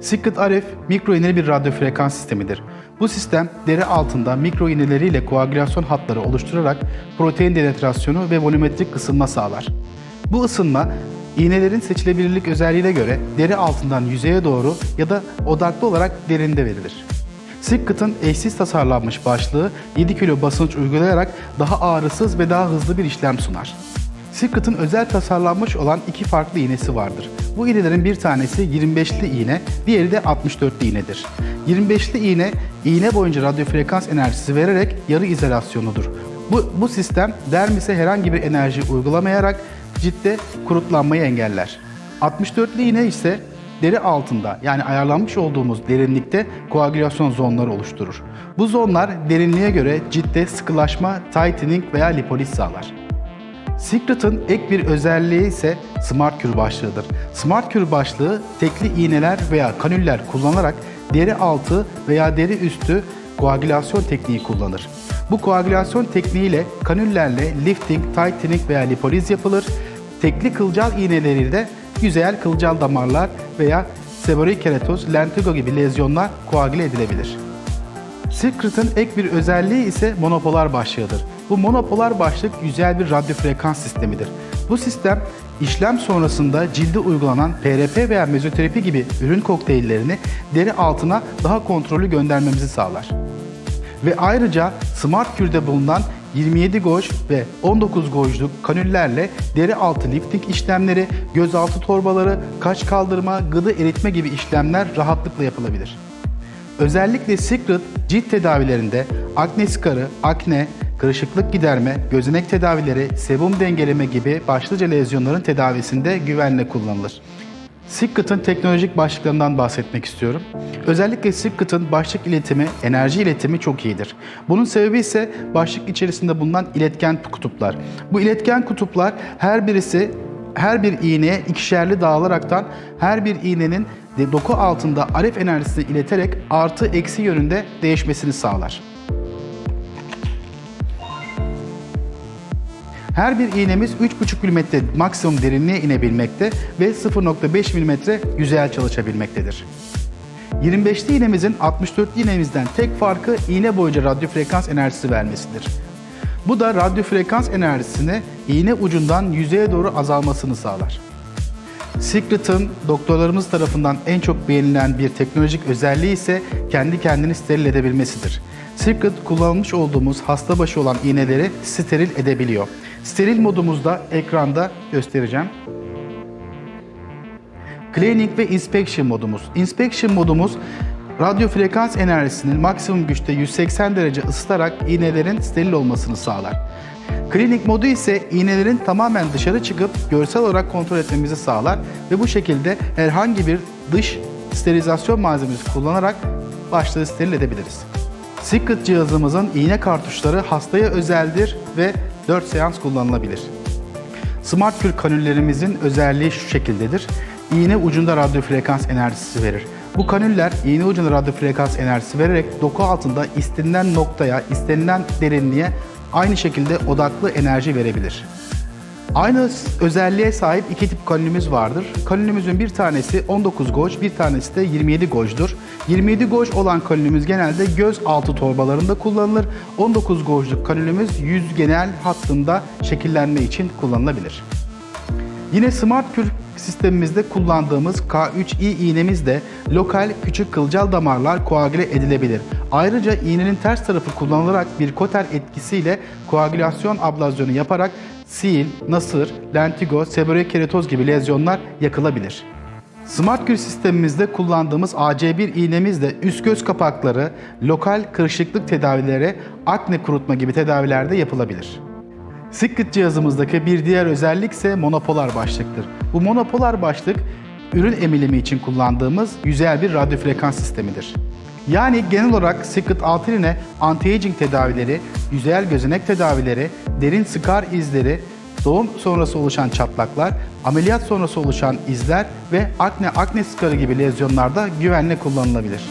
Secret RF mikro iğneli bir radyo frekans sistemidir. Bu sistem deri altında mikro iğneleriyle koagülasyon hatları oluşturarak protein denetrasyonu ve volümetrik ısınma sağlar. Bu ısınma iğnelerin seçilebilirlik özelliğine göre deri altından yüzeye doğru ya da odaklı olarak derinde verilir. Secret'ın eşsiz tasarlanmış başlığı 7 kilo basınç uygulayarak daha ağrısız ve daha hızlı bir işlem sunar. Secret'ın özel tasarlanmış olan iki farklı iğnesi vardır. Bu iğnelerin bir tanesi 25'li iğne, diğeri de 64'li iğnedir. 25'li iğne, iğne boyunca radyo frekans enerjisi vererek yarı izolasyonudur. Bu, bu sistem dermise herhangi bir enerji uygulamayarak ciltte kurutlanmayı engeller. 64'lü iğne ise deri altında yani ayarlanmış olduğumuz derinlikte koagülasyon zonları oluşturur. Bu zonlar derinliğe göre ciltte sıkılaşma, tightening veya lipoliz sağlar. Secret'ın ek bir özelliği ise Smart Cure başlığıdır. Smart Cure başlığı tekli iğneler veya kanüller kullanarak deri altı veya deri üstü koagülasyon tekniği kullanır. Bu koagülasyon tekniğiyle kanüllerle lifting, tightening veya lipoliz yapılır. Tekli kılcal iğneleriyle yüzeyel kılcal damarlar veya seborrheic keratoz, lentigo gibi lezyonlar koagüle edilebilir. Secret'ın ek bir özelliği ise monopolar başlığıdır. Bu monopolar başlık yüzeyel bir radyo frekans sistemidir. Bu sistem işlem sonrasında cilde uygulanan PRP veya mezoterapi gibi ürün kokteyllerini deri altına daha kontrollü göndermemizi sağlar. Ve ayrıca Smart Cure'de bulunan 27 goj ve 19 gojluk kanüllerle deri altı lifting işlemleri, gözaltı torbaları, kaş kaldırma, gıdı eritme gibi işlemler rahatlıkla yapılabilir. Özellikle Secret cilt tedavilerinde akne skarı, akne, kırışıklık giderme, gözenek tedavileri, sebum dengeleme gibi başlıca lezyonların tedavisinde güvenle kullanılır. Secret'ın teknolojik başlıklarından bahsetmek istiyorum. Özellikle Secret'ın başlık iletimi, enerji iletimi çok iyidir. Bunun sebebi ise başlık içerisinde bulunan iletken kutuplar. Bu iletken kutuplar her birisi her bir iğneye ikişerli dağılaraktan her bir iğnenin doku altında RF enerjisini ileterek artı eksi yönünde değişmesini sağlar. Her bir iğnemiz 3,5 mm maksimum derinliğe inebilmekte ve 0,5 mm yüzeyel çalışabilmektedir. 25'li iğnemizin 64'lü iğnemizden tek farkı iğne boyunca radyo frekans enerjisi vermesidir. Bu da radyo frekans enerjisini iğne ucundan yüzeye doğru azalmasını sağlar. Secret'ın doktorlarımız tarafından en çok beğenilen bir teknolojik özelliği ise kendi kendini steril edebilmesidir. Secret kullanılmış olduğumuz hasta başı olan iğneleri steril edebiliyor. Steril modumuzda ekranda göstereceğim. Cleaning ve Inspection modumuz. Inspection modumuz radyo frekans enerjisinin maksimum güçte 180 derece ısıtarak iğnelerin steril olmasını sağlar. Cleaning modu ise iğnelerin tamamen dışarı çıkıp görsel olarak kontrol etmemizi sağlar ve bu şekilde herhangi bir dış sterilizasyon malzemesi kullanarak başlığı steril edebiliriz. Secret cihazımızın iğne kartuşları hastaya özeldir ve 4 seans kullanılabilir. Smart Cure kanüllerimizin özelliği şu şekildedir. İğne ucunda radyo frekans enerjisi verir. Bu kanüller iğne ucunda radyo frekans enerjisi vererek doku altında istenilen noktaya, istenilen derinliğe aynı şekilde odaklı enerji verebilir. Aynı özelliğe sahip iki tip kanülümüz vardır. Kanülümüzün bir tanesi 19 goj, bir tanesi de 27 gojdur. 27 goj olan kanülümüz genelde göz altı torbalarında kullanılır. 19 gojluk kanülümüz yüz genel hattında şekillenme için kullanılabilir. Yine Smart Cure sistemimizde kullandığımız K3i iğnemiz de lokal küçük kılcal damarlar koagüle edilebilir. Ayrıca iğnenin ters tarafı kullanılarak bir koter etkisiyle koagülasyon ablasyonu yaparak sil, nasır, lentigo, seborrheic keratoz gibi lezyonlar yakılabilir. Smart Cure sistemimizde kullandığımız AC1 iğnemiz de üst göz kapakları, lokal kırışıklık tedavileri, akne kurutma gibi tedavilerde yapılabilir. Secret cihazımızdaki bir diğer özellik ise monopolar başlıktır. Bu monopolar başlık ürün emilimi için kullandığımız yüzeyel bir radyo frekans sistemidir. Yani genel olarak Secret 6 ile anti-aging tedavileri, yüzeyel gözenek tedavileri, derin skar izleri, doğum sonrası oluşan çatlaklar, ameliyat sonrası oluşan izler ve akne akne skarı gibi lezyonlarda güvenle kullanılabilir.